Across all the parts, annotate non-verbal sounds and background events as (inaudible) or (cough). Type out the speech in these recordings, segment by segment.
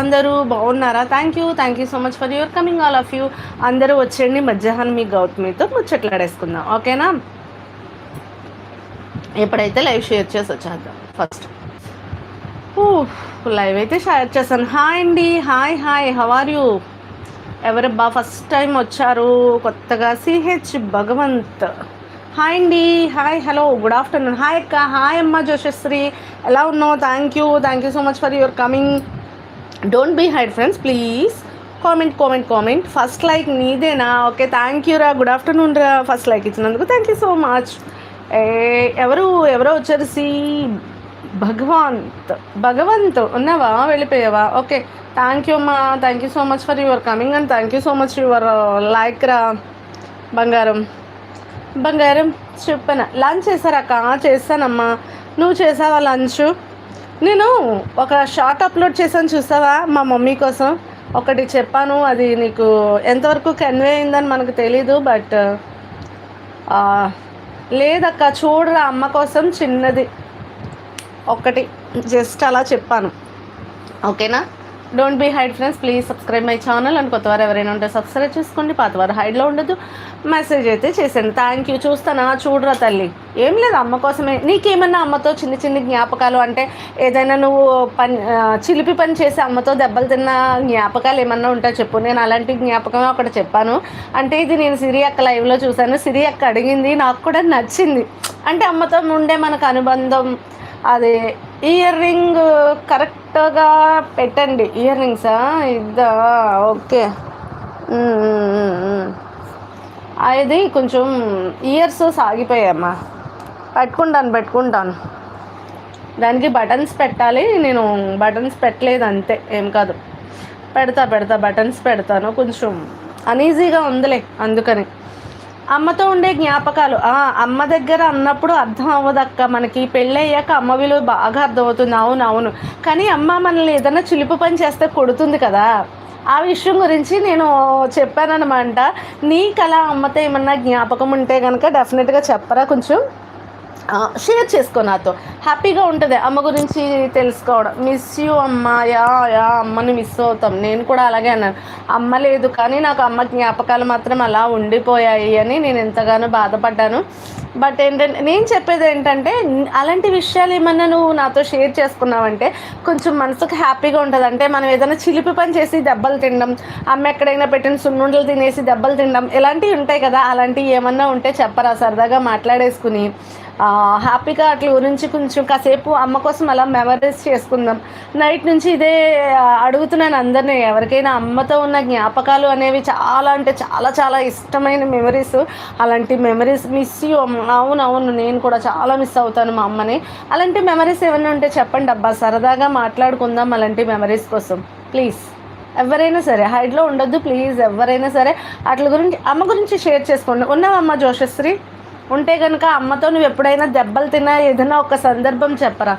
అందరూ బాగున్నారా? Thank you thank you so much for your coming all of you అందరూ వచ్చేయండి. మధ్యాహ్నం మీ గౌతమితో ముచ్చట్లాడేసుకుందాం. ఓకేనా ఎప్పుడైతే లైవ్ షేర్ చేసి వచ్చేద్దాం ఫస్ట్ లైవ్ అయితే షేర్ చేశాను. హాయ్ అండి. Hi hi how are you ఎవరబ్బా ఫస్ట్ టైం వచ్చారు. కొత్తగా సిహెచ్ భగవంత్. హాయ్ అండి. Hi hello good afternoon hi అక్క. హాయ్ అమ్మ జోషశ్రీ. ఎలా ఉన్నావు? Thank you thank you so much for your coming don't be hide friends please comment comment comment first like నీదేనా? Okay thank you రా. Good afternoon రా. First like ఇచ్చినందుకు thank you so much ఎవరు ఎవరో వచ్చేసి భగవంత్. భగవంత్ ఉన్నావా? వెళ్ళిపోయావా? ఓకే థ్యాంక్ యూ అమ్మా. Thank you so much for your coming and thank you so much your like రా. బంగారం. బంగారం చెప్పనా? లంచ్ చేశారక్క చేస్తానమ్మా. నువ్వు చేసావా లంచ్? నేను ఒక షార్ట్ అప్లోడ్ చేశాను చూసావా మా మమ్మీ కోసం? ఒకటి చెప్పాను అది నీకు ఎంతవరకు కన్వే అయిందని మనకు తెలీదు బట్ లేదక్క చూడరా అమ్మ కోసం చిన్నది. ఒకటి జస్ట్ అలా చెప్పాను. ఓకేనా? Don't be hide friends please subscribe my channel అని కొత్తవారు ఎవరైనా ఉంటే సబ్స్క్రైబ్ చేసుకోండి. పాతవారు హైడ్లో ఉండదు. మెసేజ్ అయితే చేసాను థ్యాంక్ యూ చూస్తానా? చూడరా తల్లి? ఏం లేదు. అమ్మ కోసమే. నీకేమన్నా అమ్మతో చిన్న చిన్న జ్ఞాపకాలు అంటే ఏదైనా నువ్వు పని చిలిపి పని చేసి అమ్మతో దెబ్బలు తిన్న జ్ఞాపకాలు ఏమన్నా ఉంటే చెప్పు. నేను అలాంటి జ్ఞాపకమే ఒకటి చెప్పాను. అంటే ఇది నేను సిరి అక్క లైవ్లో చూశాను. సిరి అక్క అడిగింది. నాకు కూడా నచ్చింది. అంటే అమ్మతో ఉండే మనకు అనుబంధం అదే ఇయర్ రింగ్ కరెక్ట్గా పెట్టండి. ఇయర్ రింగ్సా ఇద్దా? ఓకే. అది కొంచెం ఇయర్స్ సాగిపోయామ్మా పెట్టుకుంటాను పెట్టుకుంటాను. దానికి బటన్స్ పెట్టాలి. నేను బటన్స్ పెట్టలేదు అంతే ఏం కాదు. పెడతా పెడతా బటన్స్ పెడతాను. కొంచెం అనీజీగా ఉందిలే అందుకని. అమ్మతో ఉండే జ్ఞాపకాలు. ఆ, అమ్మ దగ్గర అన్నప్పుడు అర్థం అవ్వదక్క. మనకి పెళ్ళయ్యాక అమ్మ విలువ బాగా అర్థమవుతుంది. అవును అవును. కానీ అమ్మ మనల్ని ఏదైనా చిలుపు పని చేస్తే కొడుతుంది కదా. ఆ విషయం గురించి నేను చెప్పాననమాట నీకు అలా అమ్మతో ఏమన్నా జ్ఞాపకం ఉంటే కనుక డెఫినెట్గా చెప్పరా కొంచెం? షేర్ చేసుకో నాతో. హ్యాపీగా ఉంటుంది. అమ్మ గురించి తెలుసుకోవడం. మిస్ యూ అమ్మ. యా యా అమ్మని మిస్ అవుతాం. నేను కూడా అలాగే అన్నాను. అమ్మ లేదు కానీ నాకు అమ్మ జ్ఞాపకాలు మాత్రం అలా ఉండిపోయాయి అని నేను ఎంతగానో బాధపడ్డాను. బట్ ఏంటంటే నేను చెప్పేది ఏంటంటే అలాంటి విషయాలు ఏమన్నా నువ్వు నాతో షేర్ చేసుకున్నావంటే కొంచెం మనసుకు హ్యాపీగా ఉంటుంది. అంటే మనం ఏదైనా చిలిపి పని చేసి దెబ్బలు తినడం అమ్మ ఎక్కడైనా పెట్టిన సున్నుండలు తినేసి దెబ్బలు తినడం ఇలాంటివి ఉంటాయి కదా. అలాంటివి ఏమన్నా ఉంటే చెప్పరా? సరదాగా మాట్లాడేసుకుని. హ్యాపీగా అట్ల గురించి కొంచెం కాసేపు అమ్మ కోసం అలా మెమరీస్ చేసుకుందాం. నైట్ నుంచి ఇదే అడుగుతున్నాను అందరినీ. ఎవరికైనా అమ్మతో ఉన్న జ్ఞాపకాలు అనేవి చాలా అంటే చాలా చాలా ఇష్టమైన మెమరీస్ అలాంటి మెమరీస్ మిస్ యూ అవును అవును. నేను కూడా చాలా మిస్ అవుతాను మా అమ్మని. అలాంటి మెమరీస్ ఏమైనా ఉంటే చెప్పండి అబ్బా. సరదాగా మాట్లాడుకుందాం అలాంటి మెమరీస్ కోసం. ప్లీజ్ ఎవరైనా సరే హైడ్లో ఉండొద్దు. ప్లీజ్ ఎవరైనా సరే అట్ల గురించి అమ్మ గురించి షేర్ చేసుకోండి. ఉన్నావమ్మ జోషశ్రీ? ఉంటే కనుక అమ్మతో నువ్వు ఎప్పుడైనా దెబ్బలు తిన్నా ఏదైనా ఒక సందర్భం చెప్పరా?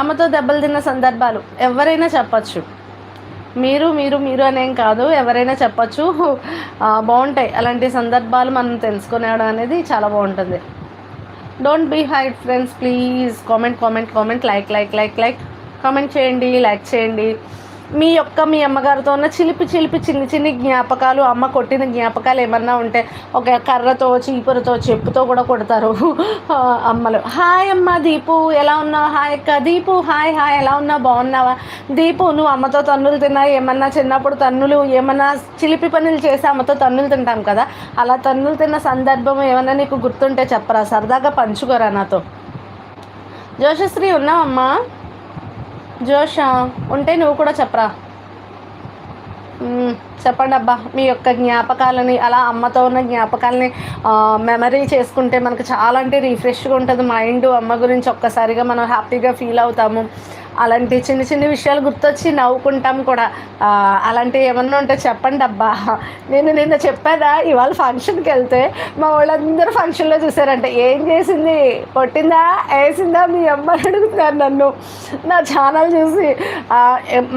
అమ్మతో దెబ్బలు తిన్న సందర్భాలు ఎవరైనా చెప్పచ్చు. మీరు మీరు మీరు అనేం కాదు ఎవరైనా చెప్పచ్చు. బాగుంటాయి. అలాంటి సందర్భాలు మనం తెలుసుకునేవడం అనేది చాలా బాగుంటుంది. Don't be hide friends please comment comment comment like like like like comment చేయండి లైక్ చేయండి. మీ యొక్క మీ అమ్మగారితో ఉన్న చిలిపి చిలిపి చిన్ని చిన్ని జ్ఞాపకాలు అమ్మ కొట్టిన జ్ఞాపకాలు ఏమన్నా ఉంటే ఒక కర్రతో చీపురుతో చెప్పుతో కూడా కొడతారు. అమ్మలు. హాయ్ అమ్మ దీపు ఎలా ఉన్నావు? హాయ్ అక్క. దీపు హాయ్ హాయ్ ఎలా ఉన్నావు? బాగున్నావా? దీపు నువ్వు అమ్మతో తన్నులు తిన్నా ఏమన్నా చిన్నప్పుడు తన్నులు ఏమన్నా చిలిపి పనులు చేసి అమ్మతో తన్నులు తింటాం కదా? అలా తన్నులు తిన్న సందర్భం ఏమన్నా నీకు గుర్తుంటే చెప్పరా? సరదాగా పంచుకోరా నాతో. జోషశ్రీ ఉన్నావమ్మా? జోష్ ఉంటే నువ్వు కూడా చెప్పరా? చెప్పండి అబ్బా మీ యొక్క జ్ఞాపకాలని అలా అమ్మతో ఉన్న జ్ఞాపకాలని మెమరీ చేసుకుంటే మనకు చాలా అంటే రిఫ్రెష్గా ఉంటుంది మైండ్ అమ్మ గురించి ఒక్కసారిగా మనం హ్యాపీగా ఫీల్ అవుతాము. అలాంటి చిన్న చిన్న విషయాలు గుర్తొచ్చి నవ్వుకుంటాం కూడా. అలాంటివి ఏమన్నా ఉంటే చెప్పండి అబ్బా. నేను నిన్న చెప్పేదా ఇవాళ ఫంక్షన్కి వెళ్తే మా వాళ్ళందరూ ఫంక్షన్లో చూసారంటే ఏం చేసింది? కొట్టిందా? వేసిందా మీ అమ్మ అడుగుతున్నారు నన్ను. నా ఛానల్ చూసి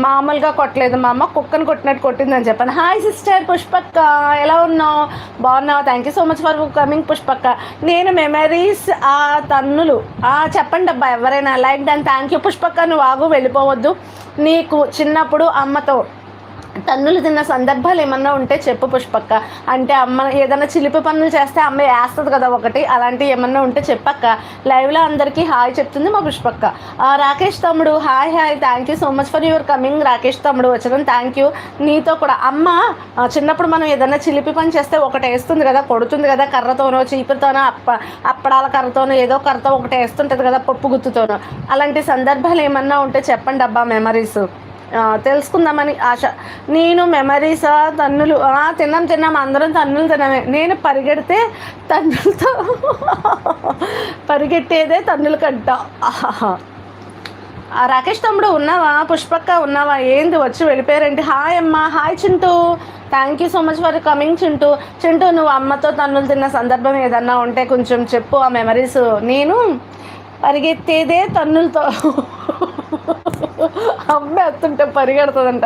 మామూలుగా కొట్టలేదు మా అమ్మ కుక్కను కొట్టినట్టు కొట్టిందని చెప్పాను. హాయ్ సిస్టర్ పుష్పక్క ఎలా ఉన్నావు? బాగున్నావు thank you so much for coming పుష్పక్క. నేను మెమరీస్ ఆ తన్నులు ఆ, చెప్పండి అబ్బా ఎవరైనా లైక్ దాని థ్యాంక్ యూ పుష్పక్క నువ్వు ఆగు వెళ్ళిపోవద్దు. నీకు చిన్నప్పుడు అమ్మతో తన్నులు తిన్న సందర్భాలు ఏమన్నా ఉంటే చెప్పు పుష్పక్క. అంటే అమ్మ ఏదైనా చిలిపి పనులు చేస్తే అమ్మ వేస్తుంది కదా ఒకటి అలాంటివి ఏమన్నా ఉంటే చెప్పక్క. లైవ్లో అందరికీ హాయ్ చెప్తుంది మా పుష్పక్క. రాకేష్ తమ్ముడు hi hi thank you so much for your coming Rakesh తమ్ముడు వచ్చడం థ్యాంక్ యూ నీతో కూడా అమ్మ చిన్నప్పుడు మనం ఏదైనా చిలిపి పని చేస్తే ఒకటి వేస్తుంది కదా కొడుతుంది కదా కర్రతోనో చీపుతోనో అప్ప అప్పడాల కర్రతోనో ఏదో కర్రతో ఒకటి వేస్తుంటుంది కదా పప్పు గుత్తుతోనో. అలాంటి సందర్భాలు ఏమన్నా ఉంటే చెప్పండి అబ్బా మెమరీస్ తెలుసుకుందామని ఆశ. నేను మెమరీసా తన్నులు తిన్నాం తిన్నాం అందరం తన్నులు తినమే నేను పరిగెడితే తన్నులతో (laughs) పరిగెట్టేదే తన్నులు కంట. (laughs) ఆ, రాకేష్ తమ్ముడు ఉన్నావా? పుష్పక్క ఉన్నావా? ఏంది? వచ్చి వెళ్ళిపోయారంటే? హాయ్ అమ్మ. Hi Chintu. Thank you so much for coming Chintu. Chintu నువ్వు అమ్మతో తన్నులు తిన్న సందర్భం ఏదన్నా ఉంటే కొంచెం చెప్పు ఆ మెమరీస్ నేను పరిగెత్తేదే తన్నులతో. (laughs) అమ్మ ఎత్తుంటే పరిగెడుతుందంట.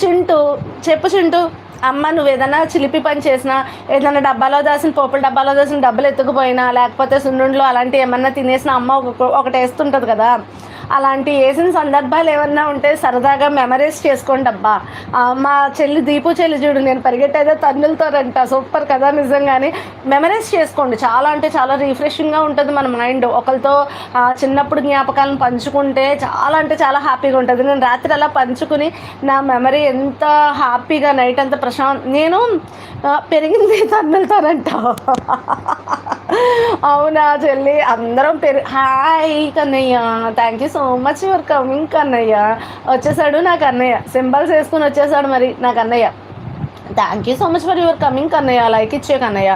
చింటూ చెప్పు చింటూ. అమ్మ నువ్వు ఏదైనా చిలిపి పని చేసినా ఏదైనా డబ్బాలో దాసిన పోపుల డబ్బాలో దాసిన డబ్బులు ఎత్తుకుపోయినా లేకపోతే సున్నుండ్లు అలాంటివి ఏమన్నా తినేసిన అమ్మ ఒక ఒకటి వేస్తుంటుంది కదా. అలాంటి వేసిన సందర్భాలు ఏమన్నా ఉంటే సరదాగా మెమరీస్ చేసుకోండి అబ్బా. మా చెల్లి దీపు చెల్లి చూడు నేను పరిగెట్టేదే తన్నులతోరంట. సూపర్ కదా నిజంగానే. మెమరీస్ చేసుకోండి. చాలా అంటే చాలా రిఫ్రెషింగ్గా ఉంటుంది మన మైండ్ ఒకరితో చిన్నప్పుడు జ్ఞాపకాలను పంచుకుంటే చాలా అంటే చాలా హ్యాపీగా ఉంటుంది. నేను రాత్రి అలా పంచుకుని నా మెమరీ ఎంత హ్యాపీగా నైట్ అంత ప్రశాంత్ నేను ఆ, పెరిగింది తన్నులతోనంట (laughs) అవునా చెల్లి? అందరం peri hi Kannayya. Thank you so much for coming Kannayya. వచ్చేసాడు నాకు అన్నయ్య సింబల్స్ వేసుకుని వచ్చేసాడు మరి నాకు అన్నయ్య thank you so much for your coming Kannayya like ఇచ్చే కన్నయ్య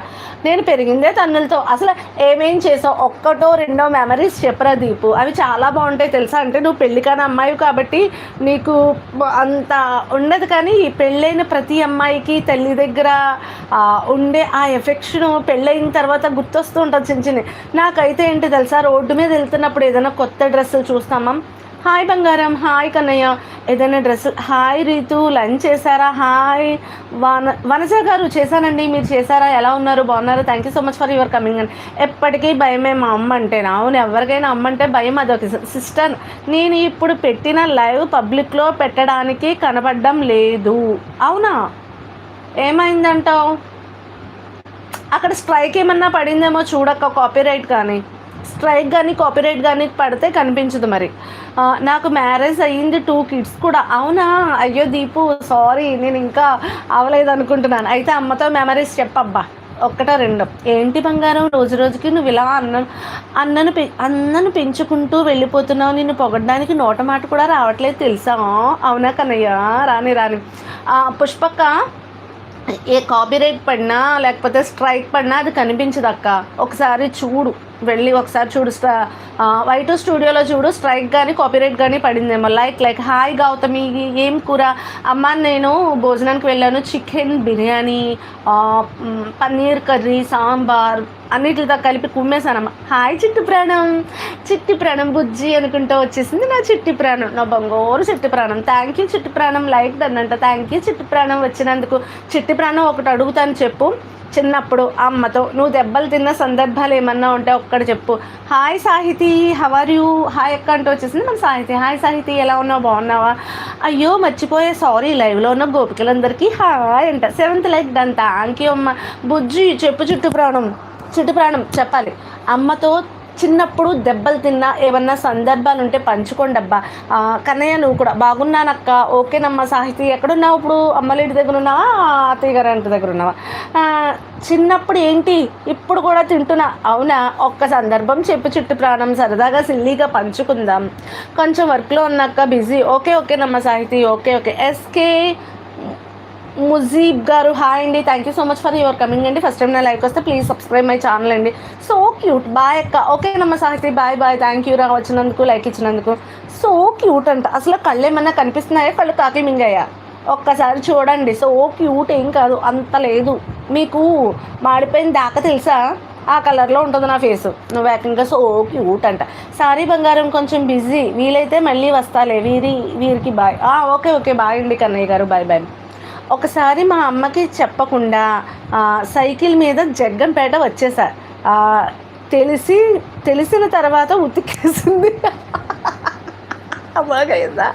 నేను పెరిగిందే తన్నులతో. అసలు ఏమేం చేసావు? ఒక్కటో రెండో మెమరీస్ చెప్పరా దీపు? అవి చాలా బాగుంటాయి తెలుసా? అంటే నువ్వు పెళ్ళి కాని అమ్మాయి కాబట్టి నీకు అంత ఉండదు కానీ ఈ పెళ్ళైన ప్రతి అమ్మాయికి తల్లి దగ్గర ఉండే ఆ ఎఫెక్షన్ పెళ్ళయిన తర్వాత గుర్తొస్తూ ఉంటుంది చిన్న చిన్న. నాకైతే ఏంటి తెలుసా? రోడ్డు మీద వెళ్తున్నప్పుడు ఏదైనా కొత్త డ్రెస్సులు చూస్తామా? హాయ్ బంగారం హాయ్ కన్నయ్య. ఏదైనా డ్రెస్ హాయ్ రీతు లంచ్ చేశారా? హాయ్. వన వనజ గారు చేశానండి మీరు చేశారా? ఎలా ఉన్నారు? బాగున్నారా? Thank you so much for your coming అని ఎప్పటికీ భయమే మా అమ్మ అంటే అవును ఎవరికైనా అమ్మ అంటే భయం అదొక సిస్టర్ నేను ఇప్పుడు పెట్టిన లైవ్ పబ్లిక్లో పెట్టడానికి కనపడడం లేదు. అవునా? ఏమైందంటావు? అక్కడ స్ట్రైక్ ఏమన్నా పడిందేమో చూడక్క కాపీరైట్ కానీ. స్ట్రైక్ కానీ కాపీరైట్ కానీ పడితే కనిపించదు మరి. నాకు మ్యారేజ్ అయ్యింది టూ కిడ్స్ కూడా. అవునా? అయ్యో దీపు సారీ నేను ఇంకా అవలేదు అనుకుంటున్నాను అయితే అమ్మతో మెమరీస్ చెప్పబ్బా. ఒక్కటో రెండో. ఏంటి బంగారం? రోజు రోజుకి నువ్వు ఇలా అన్న అన్నను పె అన్నను పెంచుకుంటూ వెళ్ళిపోతున్నావు. నిన్ను పొగడడానికి నోట మాట కూడా రావట్లేదు తెలుసా? అవునా కన్నయ్య? రాని రాని. పుష్పక్క ఏ కాపీరైట్ పడినా లేకపోతే స్ట్రైక్ పడినా అది కనిపించదు అక్క. ఒకసారి చూడు. వెళ్ళి ఒకసారి చూడు వై టూ వైట్ స్టూడియోలో చూడు స్ట్రైక్ కానీ కాపీరైట్ కానీ పడిందేమో. లైక్ లైక్ హాయ్ గౌతమి ఏం కూర? అమ్మ నేను భోజనానికి వెళ్ళాను. చికెన్ బిర్యానీ పన్నీర్ కర్రీ సాంబార్ అన్నిటితో కలిపి కుమ్మేశానమ్మ. హాయ్ చిట్టి ప్రాణం చిట్టి ప్రాణం బుజ్జి అనుకుంటూ వచ్చేసింది నా చిట్టి ప్రాణం నా బంగోరు చిట్టి ప్రాణం. థ్యాంక్ యూ చిట్టి ప్రాణం లైక్ అన్నంట థ్యాంక్ యూ చిట్టి ప్రాణం వచ్చినందుకు చిట్టి ప్రాణం ఒకటి అడుగుతాను చెప్పు. చిన్నప్పుడు అమ్మతో నువ్వు దెబ్బలు తిన్న సందర్భాలు ఏమన్నా ఉంటే ఒక్కడ చెప్పు. Hi Sahiti how are you hi అక్క అంటూ వచ్చేసింది. మన సాహితి హాయ్ సాహితి ఎలా ఉన్నావు? బాగున్నావా? అయ్యో మర్చిపోయే సారీ లైవ్లో ఉన్న గోపికలందరికీ హాయ్ అంట. Seventh like done thank you అమ్మ. బుజ్జి చెప్పు చుట్టు ప్రాణం. చిట్టు ప్రాణం చెప్పాలి. అమ్మతో చిన్నప్పుడు దెబ్బలు తిన్నా ఏమన్నా సందర్భాలు ఉంటే పంచుకోండి అబ్బా కన్నయ్య నువ్వు కూడా బాగున్నానక్క. ఓకేనమ్మా సాహితీ ఎక్కడున్నావు ఇప్పుడు? అమ్మలేటి దగ్గర ఉన్నావా అత్తయ్య గారి ఇంటి దగ్గర ఉన్నావా చిన్నప్పుడు ఏంటి? ఇప్పుడు కూడా తింటున్నా. అవునా? ఒక్క సందర్భం చెప్పు చుట్టు ప్రాణం సరదాగా సిల్లీగా పంచుకుందాం. కొంచెం వర్క్లో ఉన్నాక బిజీ ఓకే ఓకేనమ్మా సాహితీ. Okay okay. ఎస్కే ముజీబ్ గారు హాయ్ అండి. Thank you so much for your coming అండి. ఫస్ట్ టైం నా లైక్ వస్తే ప్లీజ్ సబ్స్క్రైబ్ మై ఛానల్ అండి. సో క్యూట్ బాయ్ అక్క. ఓకే నమ్మ Sahiti bye bye thank you రా వచ్చినందుకు లైక్ ఇచ్చినందుకు. సో క్యూట్ అంట. అసలు కళ్ళు ఏమన్నా కనిపిస్తున్నాయా? కళ్ళు కాకి మింగాయా? ఒక్కసారి చూడండి. సో క్యూట్ ఏం కాదు. అంత లేదు. మీకు మాడిపోయిన దాకా తెలుసా? ఆ కలర్లో ఉంటుంది నా ఫేస్ నువ్వు ఏకంగా సో క్యూట్ అంట. సారీ బంగారం కొంచెం బిజీ వీలైతే మళ్ళీ వస్తాలే. వీరి వీరికి బాయ్ ఓకే ఓకే బాయ్ అండి కన్నయ్య గారు. బాయ్ బాయ్ ఒకసారి మా అమ్మకి చెప్పకుండా సైకిల్ మీద జగ్గంపేట వచ్చేసా. తెలిసి తెలిసిన తర్వాత ఉతికేసింది. (laughs) బాగైందా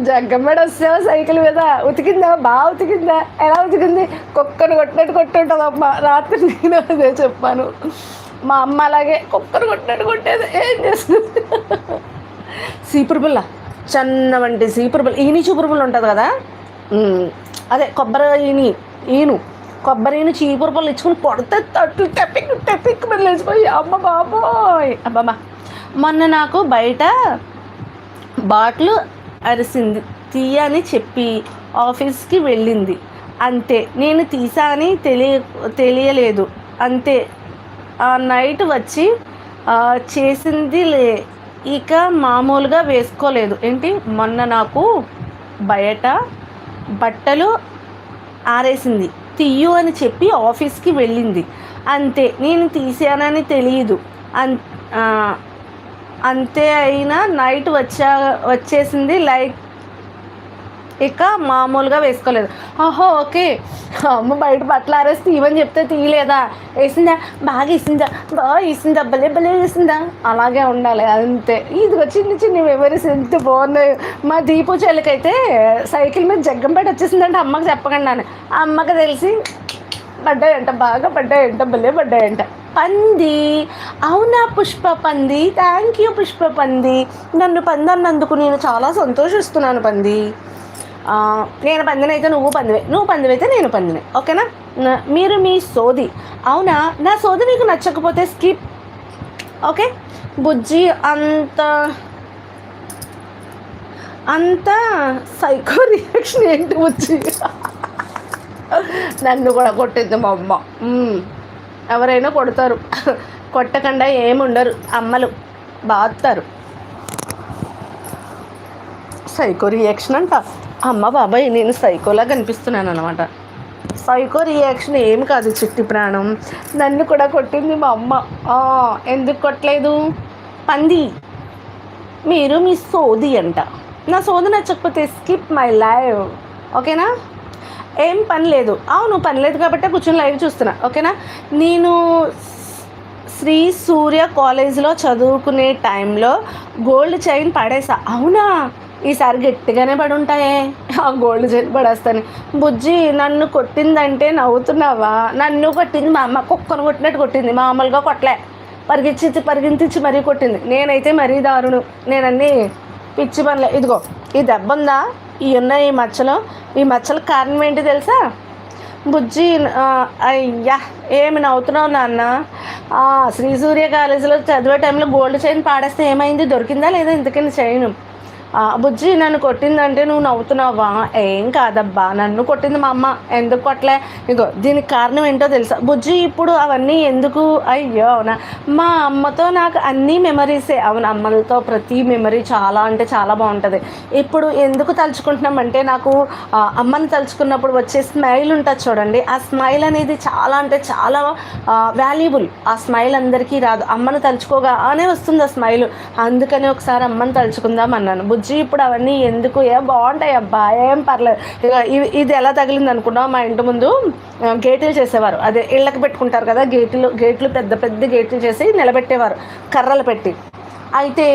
జగ్గంపేట వస్తావా సైకిల్ మీద? ఉతికిందా? బాగా ఉతికిందా? ఎలా ఉతికింది? కుక్కను కొట్టినట్టు కొట్టుంటుంది అమ్మ. రాత్రి నేను అదే చెప్పాను. మా అమ్మ అలాగే కుక్కను కొట్టినట్టు కొట్టేది. ఏం చేస్తుంది? సీపురు పుల్ల. చన్న వంటి సీపురు పుల్ల. ఈని చూపురు పుల్ల ఉంటుంది కదా? అదే కొబ్బరి ఈని ఈను కొబ్బరిని చీపురు పళ్ళు ఇచ్చుకుని కొడితే తట్టు టెప్పిక్ టెప్పిక్ వెళ్ళేసిపోయి అమ్మ బాబోయ్. అబ్బమ్మ మొన్న నాకు బయట బాటిల్ అరిసింది. తీయని చెప్పి ఆఫీస్కి వెళ్ళింది. అంతే. నేను తీసా అని తెలియ తెలియలేదు. అంతే. ఆ నైట్ వచ్చి చేసింది లే. ఇక మామూలుగా వేసుకోలేదు. ఏంటి? మొన్న నాకు బయట బట్టలు ఆరేసింది. తీయు అని చెప్పి ఆఫీస్కి వెళ్ళింది. అంతే నేను తీసానని తెలియదు అన్ అంతే అయినా నైట్ వచ్చా వచ్చేసింది లైక్ ఇక మామూలుగా వేసుకోలేదు. ఆహో ఓకే. అమ్మ బయట బట్టలు ఆరేసి తీయమని చెప్తే తీయలేదా? వేసిందా? బాగా వేసిందా? బాగా వేసిందా? భలే భలే వేసిందా? అలాగే ఉండాలి అంతే. ఇదిగో చిన్న చిన్న మెమరీస్ ఎంత బాగున్నాయి. మా దీపు చెల్లికైతే సైకిల్ మీద జగ్గంపేట వచ్చేసిందంటే అమ్మకి చెప్పకండి నాన్న. ఆ అమ్మకి తెలిసి పడ్డాయంట బాగా పడ్డాయంట భలే పడ్డాయంట. పంది. అవునా పుష్ప పంది? థ్యాంక్ యూ పుష్ప పంది. నన్ను పంది అన్నందుకు నేను చాలా సంతోషిస్తున్నాను పంది. నేను పందినైతే నువ్వు పందివే. నువ్వు పందివైతే నేను పందినే ఓకేనా? మీరు మీ సోది. అవునా? నా సోది నీకు నచ్చకపోతే స్కిప్. ఓకే? బుజ్జి అంత అంత సైకో రియాక్షన్ ఏంటి బుజ్జి? నన్ను కూడా కొట్టింది మా అమ్మ. ఎవరైనా కొడతారు. కొట్టకుండా ఏముండరు. అమ్మలు బాగుతారు సైకో రియాక్షన్ అంట. అమ్మ బాబాయ్ నేను సైకోలా కనిపిస్తున్నాను అనమాట సైకో రియాక్షన్ ఏం కాదు చిట్టి ప్రాణం. నన్ను కూడా కొట్టింది మా అమ్మ. ఎందుకు కొట్టలేదు? పంది మీరు మీ సోది అంట. నా సోది నచ్చకపోతే స్కిప్ మై లైవ్ ఓకేనా? ఏం పని లేదు. అవును పని లేదు కాబట్టి కూర్చొని లైవ్ చూస్తున్నా. ఓకేనా? నేను శ్రీ సూర్య కాలేజీలో చదువుకునే టైంలో గోల్డ్ చైన్ పడేసా. అవునా? ఈసారి గట్టిగానే పడి ఉంటాయే ఆ గోల్డ్ చైన్ పడేస్తాను. బుజ్జి నన్ను కొట్టిందంటే నవ్వుతున్నావా? నన్ను కొట్టింది మా అమ్మ. కుక్కను కొట్టినట్టు కొట్టింది. మామూలుగా కొట్టలే పరిగించి పరిగెత్తించి మరీ కొట్టింది. నేనైతే మరీ దారుణు. నేనన్నీ పిచ్చి పనులే. ఇదిగో ఈ దెబ్బ ఉందా? ఈ ఉన్న ఈ మచ్చలు? ఈ మచ్చల కారణం ఏంటి తెలుసా? బుజ్జి అయ్యా ఏమి నవ్వుతున్నావు నాన్న? శ్రీ సూర్య కాలేజీలో చదివే టైంలో గోల్డ్ చైన్ పాడేస్తే ఏమైంది? దొరికిందా లేదా ఇంతకని చైన్ బుజ్జి నన్ను కొట్టిందంటే నువ్వు నవ్వుతున్నావా? ఏం కాదబ్బా నన్ను కొట్టింది మా అమ్మ. ఎందుకు కొట్టలే? ఇగో దీనికి కారణం ఏంటో తెలుసా. బుజ్జి ఇప్పుడు అవన్నీ ఎందుకు? అయ్యో అవునా? మా అమ్మతో నాకు అన్ని మెమరీసే. అవును అమ్మలతో ప్రతి మెమరీ చాలా అంటే చాలా బాగుంటుంది. ఇప్పుడు ఎందుకు తలుచుకుంటున్నామంటే నాకు అమ్మని తలుచుకున్నప్పుడు వచ్చే స్మైల్ ఉంటుంది చూడండి. ఆ స్మైల్ అనేది చాలా అంటే చాలా వాల్యుబుల్. ఆ స్మైల్ అందరికీ రాదు. అమ్మను తలుచుకోగానే వస్తుంది ఆ స్మైల్. అందుకని ఒకసారి అమ్మని తలుచుకుందాం అన్నాను. వచ్చి ఇప్పుడు అవన్నీ ఎందుకు? ఏ బాగుంటాయి అబ్బా? ఏం పర్లేదు. ఇక ఇది ఎలా తగిలింది అనుకున్నావు? మా ఇంటి ముందు గేట్లు చేసేవారు. అదే ఇళ్ళకి పెట్టుకుంటారు కదా గేట్లు గేట్లు పెద్ద పెద్ద గేట్లు చేసి నిలబెట్టేవారు కర్రలు పెట్టి. అయితే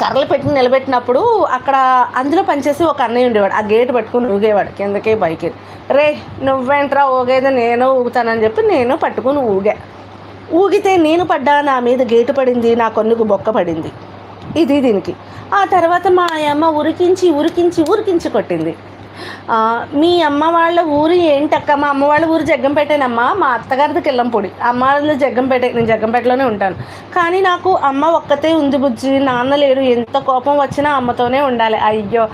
కర్రలు పెట్టి నిలబెట్టినప్పుడు అక్కడ అందులో పనిచేసి ఒక అన్నయ్య ఉండేవాడు. ఆ గేట్ పట్టుకుని ఊగేవాడు కిందకే బైక్. రే నువ్వేంట్రా ఊగేది? నేను ఊగుతానని చెప్పి నేను పట్టుకుని ఊగా. ఊగితే నేను పడ్డా? నా మీద గేటు పడింది నా కొన్నుకు బొక్క పడింది. ఇది దీనికి. ఆ తర్వాత మా అమ్మ ఉరికించి ఉరికించి ఉరికించి కొట్టింది. మీ అమ్మ వాళ్ళ ఊరు ఏంటక్క? మా అమ్మ వాళ్ళ ఊరు జగ్గంపేటేనమ్మా. మా అత్తగారిది కిల్లంపొడి. అమ్మ వాళ్ళు జగ్గంపేట నేను జగ్గంపేటలోనే ఉంటాను. కానీ నాకు అమ్మ ఒక్కతే ఉంది బుజ్జి. నాన్న లేరు ఎంత కోపం వచ్చినా అమ్మతోనే ఉండాలి. అయ్యో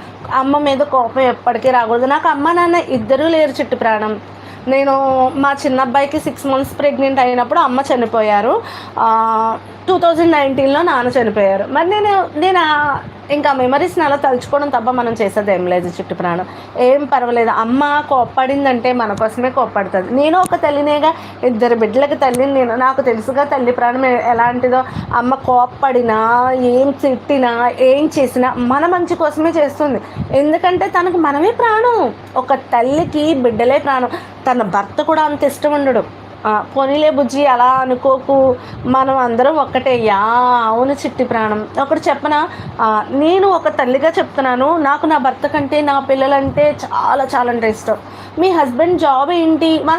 అమ్మ మీద కోపం ఎప్పటికీ రాకూడదు. నాకు అమ్మ నాన్న ఇద్దరూ లేరు చుట్టు ప్రాణం. నేను మా చిన్న అబ్బాయికి సిక్స్ మంత్స్ ప్రెగ్నెంట్ అయినప్పుడు అమ్మ చనిపోయారు. టూ థౌజండ్ నైన్టీన్లో నాన్న చనిపోయారు. మరి నేను నేను ఇంకా మెమరీస్ని అలా తలుచుకోవడం తప్ప మనం చేసేది ఏం లేదు చుట్టు ప్రాణం. ఏం పర్వాలేదు. అమ్మ కోప్పడిందంటే మన కోసమే కోప్పడుతుంది. నేను ఒక తల్లినేగా ఇద్దరు బిడ్డలకి తల్లిని నేను నాకు తెలుసుగా తల్లి ప్రాణం ఎలాంటిదో. అమ్మ కోప్పడినా ఏం తిట్టినా ఏం చేసినా మన మంచి కోసమే చేస్తుంది. ఎందుకంటే తనకు మనమే ప్రాణం. ఒక తల్లికి బిడ్డలే ప్రాణం. తన భర్త కూడా అంత ఇష్టం ఉండడు. పోనీలే బుజ్జి అలా అనుకోకు. మనం అందరం ఒక్కటే. యా అవును చిట్టి ప్రాణం. ఒకటి చెప్పనా? నేను ఒక తల్లిగా చెప్తున్నాను. నాకు నా భర్త కంటే నా పిల్లలంటే చాలా చాలా అంటే ఇష్టం. మీ హస్బెండ్ జాబ్ ఏంటి? మా